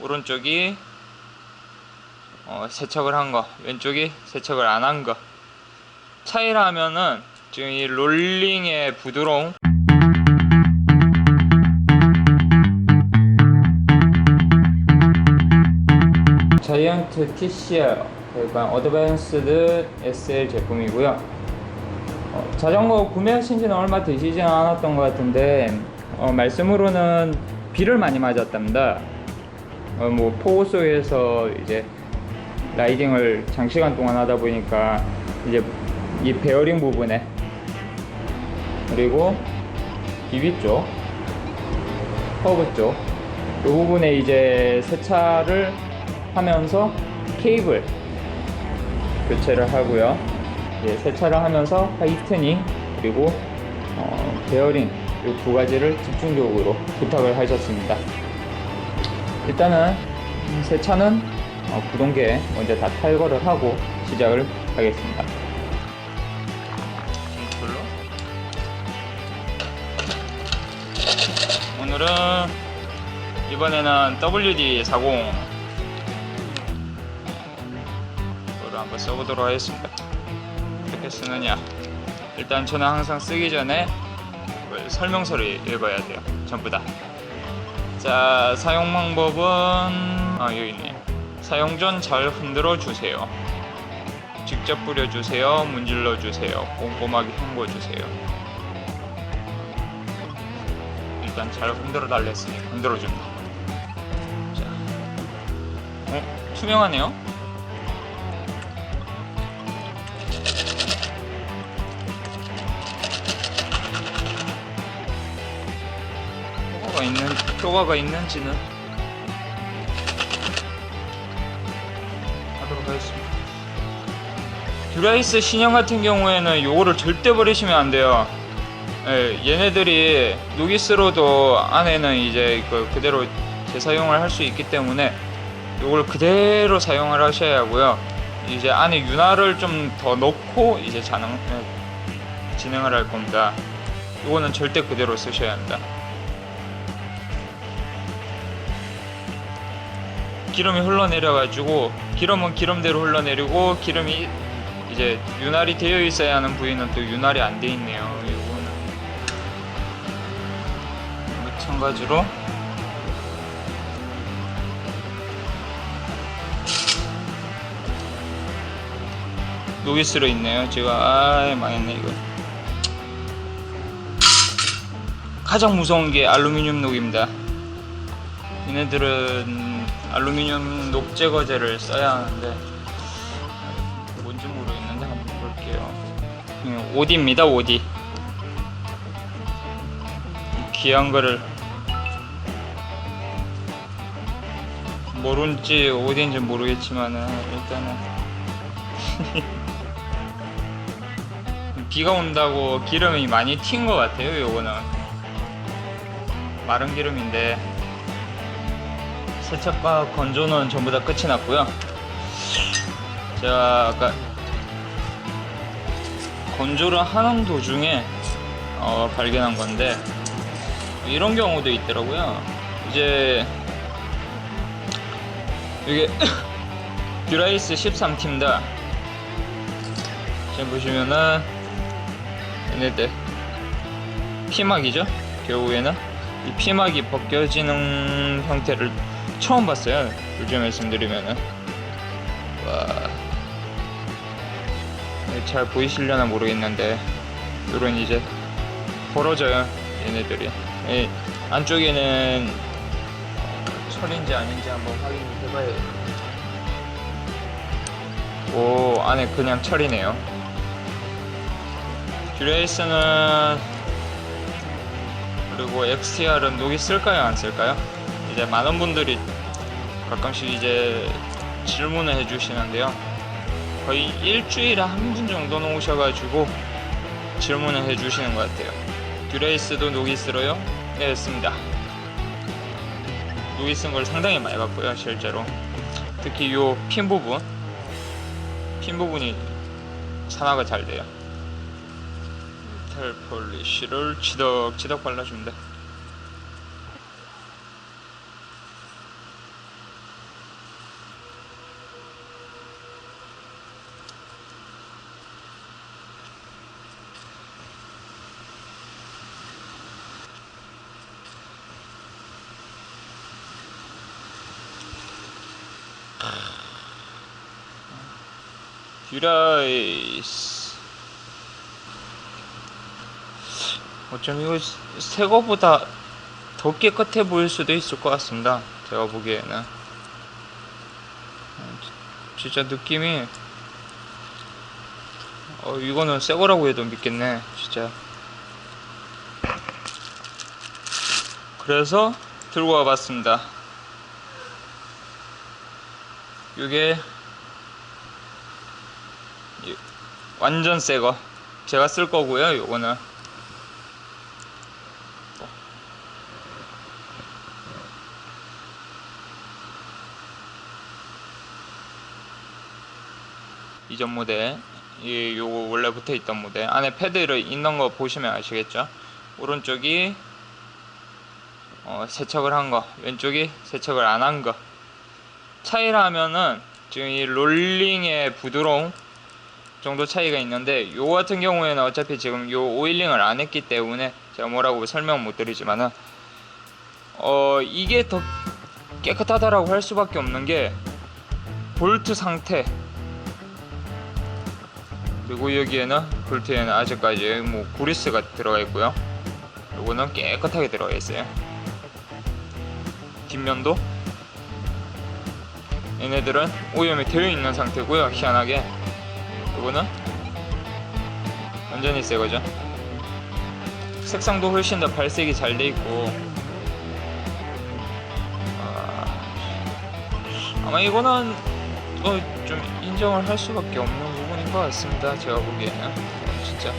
오른쪽이 어, 세척을 한 거, 왼쪽이 세척을 안 한 거. 차이라 하면은 지금 이 롤링의 부드러움 자이언트 TCR 그러니까 어드밴스드 SL 제품이고요. 어, 자전거 구매하신 지는 얼마 되시지 않았던 것 같은데 어, 말씀으로는 비를 많이 맞았답니다. 어, 뭐 폭우 속에서 이제 라이딩을 장시간 동안 하다 보니까 이제 이 베어링 부분에 그리고 비비 쪽, 허브 쪽, 이 부분에 이제 세차를 하면서 케이블 교체를 하고요. 이제 세차를 하면서 화이트닝 그리고 어, 베어링 이 두 가지를 집중적으로 부탁을 하셨습니다. 일단은 세차는 어, 구동계 먼저 다 탈거를 하고 시작을 하겠습니다. 오늘은 이번에는 WD-40 이거를 한번 써보도록 하겠습니다. 어떻게 쓰느냐? 일단 저는 항상 쓰기 전에 설명서를 읽어야 돼요. 전부 다. 자, 사용 방법은 아 여기 있네. 사용 전 잘 흔들어 주세요. 직접 뿌려 주세요. 문질러 주세요. 꼼꼼하게 헹궈 주세요. 일단 잘 흔들어 달랬으니 흔들어 줍니다. 자, 어 투명하네요. 있는 효과가 있는지는 하도록 하겠습니다. 듀라이스 신형 같은 경우에는 요거를 절대 버리시면 안 돼요. 예, 얘네들이 노기스로도 안에는 이제 그 그대로 재사용을 할 수 있기 때문에 요걸 그대로 사용을 하셔야 하고요. 이제 안에 윤활을 좀 더 넣고 이제 자능, 예, 진행을 할 겁니다. 요거는 절대 그대로 쓰셔야 합니다. 기름이 흘러내려가지고 기름은 기름대로 흘러내리고 기름이 이제 윤활이 되어 있어야 하는 부위는 또 윤활이 안 돼 있네요. 이거는 마찬가지로 노기스로 있네요. 제가 아 망했네 이거. 가장 무서운 게 알루미늄 녹입니다. 얘네들은 알루미늄 녹 제거제를 써야 하는데 뭔지 모르겠는데 한번 볼게요. 음, 오디입니다, 오디. 귀한 거를 모른지 어디인지 모르겠지만은 일단은 비가 온다고 기름이 많이 튄 것 같아요. 요거는 마른 기름인데 세척과 건조는 전부 다 끝이 났고요. 제가 아까 건조를 하는 도중에 어, 발견한 건데 이런 경우도 있더라고요. 이제 이게 듀라이스 13팀다. 지금 보시면은 얘네들 피막이죠. 겨우에는 이 피막이 벗겨지는 형태를 처음 봤어요. 솔직히 말씀드리면은 와. 네, 잘 보이시려나 모르겠는데 요런 이제 벌어져요 얘네들이 이 안쪽에는 어, 철인지 아닌지 한번 확인을 해봐야 오 안에 그냥 철이네요 듀레이스는 그리고 XTR은 녹이 쓸까요 안 쓸까요? 이제 많은 분들이 가끔씩 이제 질문을 해주시는데요 거의 일주일에 한 분 정도는 오셔가지고 질문을 해주시는 것 같아요. 듀레이스도 녹이 쓸어요? 네, 씁니다. 녹이 쓴걸 상당히 많이 봤고요, 실제로. 특히 요 핀 부분, 핀 부분이 산화가 잘 돼요. 메탈 폴리시를 치덕치덕 발라줍니다. 뷰라이스 어쩜 이거 새 거보다 더 깨끗해 보일 수도 있을 것 같습니다. 제가 보기에는. 어, 지- 진짜 느낌이 어 이거는 새 거라고 해도 믿겠네 진짜. 그래서 들고 와봤습니다 이- 완전 새거. 제가 쓸 거고요 요거는. 이전 모델 이 요거 원래 붙어 있던 모델 안에 패드를 있는 거 보시면 아시겠죠? 오른쪽이 어, 세척을 한 거. 왼쪽이 세척을 안 한 거 차이라 하면은 지금 이 롤링의 부드러움 정도 차이가 있는데 요 같은 경우에는 어차피 지금 요 오일링을 안 했기 때문에 제가 뭐라고 설명 못 드리지만은 어 이게 더 깨끗하다라고 할 수밖에 없는 게 볼트 상태. 그리고 여기에는 볼트에는 아직까지 뭐 구리스가 들어가 있고요. 요거는 깨끗하게 들어가 있어요. 뒷면도 얘네들은 오염이 되어 있는 상태고요 희한하게. 요거는 완전히 새 거죠. 색상도 훨씬 더 발색이 잘 돼 있고. 아, 아마 이거는 어, 좀 인정을 할 수밖에 없는 부분인 것 같습니다 제가 보기에는. 어, 진짜.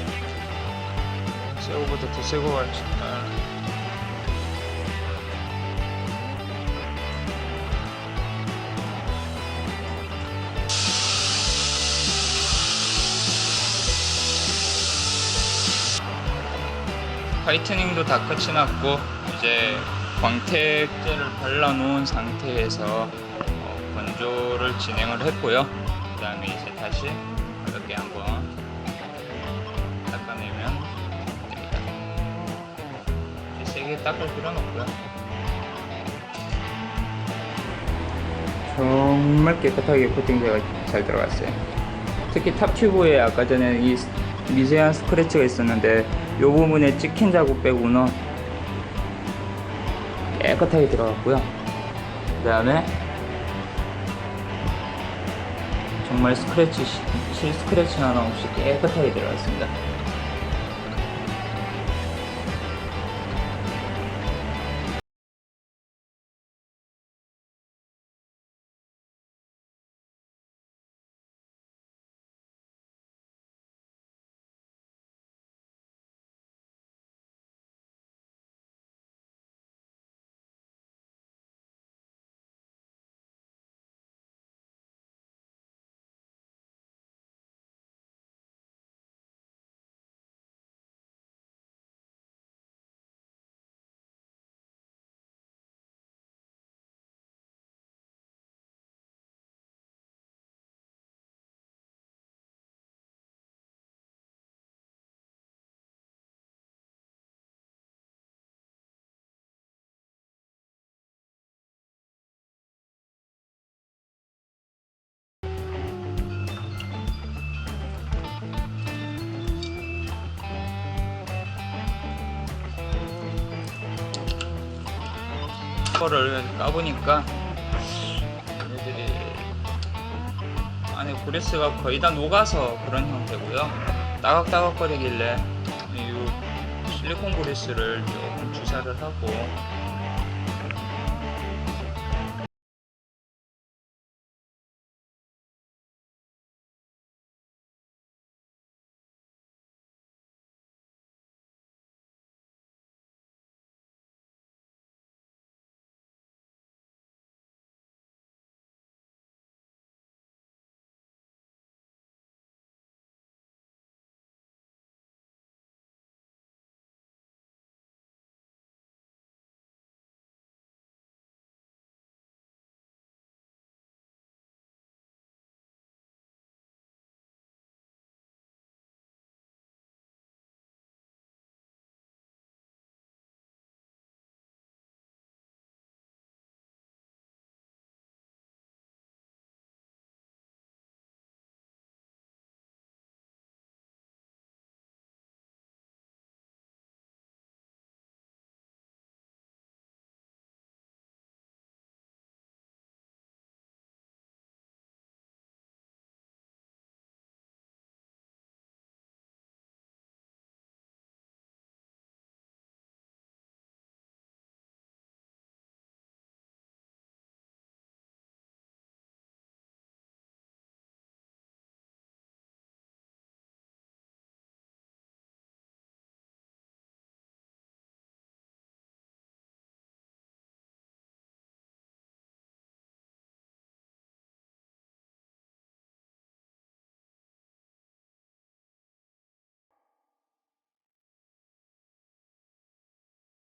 새거보다 더 새거 같지. 아. 화이트닝도 다 끝이 났고 이제 광택제를 발라놓은 상태에서 어, 건조를 진행을 했고요. 그 다음에 이제 다시 가볍게 한번 닦아내면 됩니다. 세게 닦을 필요는 없고요. 정말 깨끗하게 코팅제가 잘 들어갔어요. 특히 탑 튜브에 아까 전에 이 미세한 스크래치가 있었는데 이 부분에 찍힌 자국 빼고는 깨끗하게 들어갔고요. 그 다음에 정말 스크래치 시- 실 스크래치 하나 없이 깨끗하게 들어갔습니다. 거를 까보니까 얘들이 안에 고레스가 거의 다 녹아서 그런 형태고요. 따각따각 거리길래 이 실리콘 고레스를 조금 주사를 하고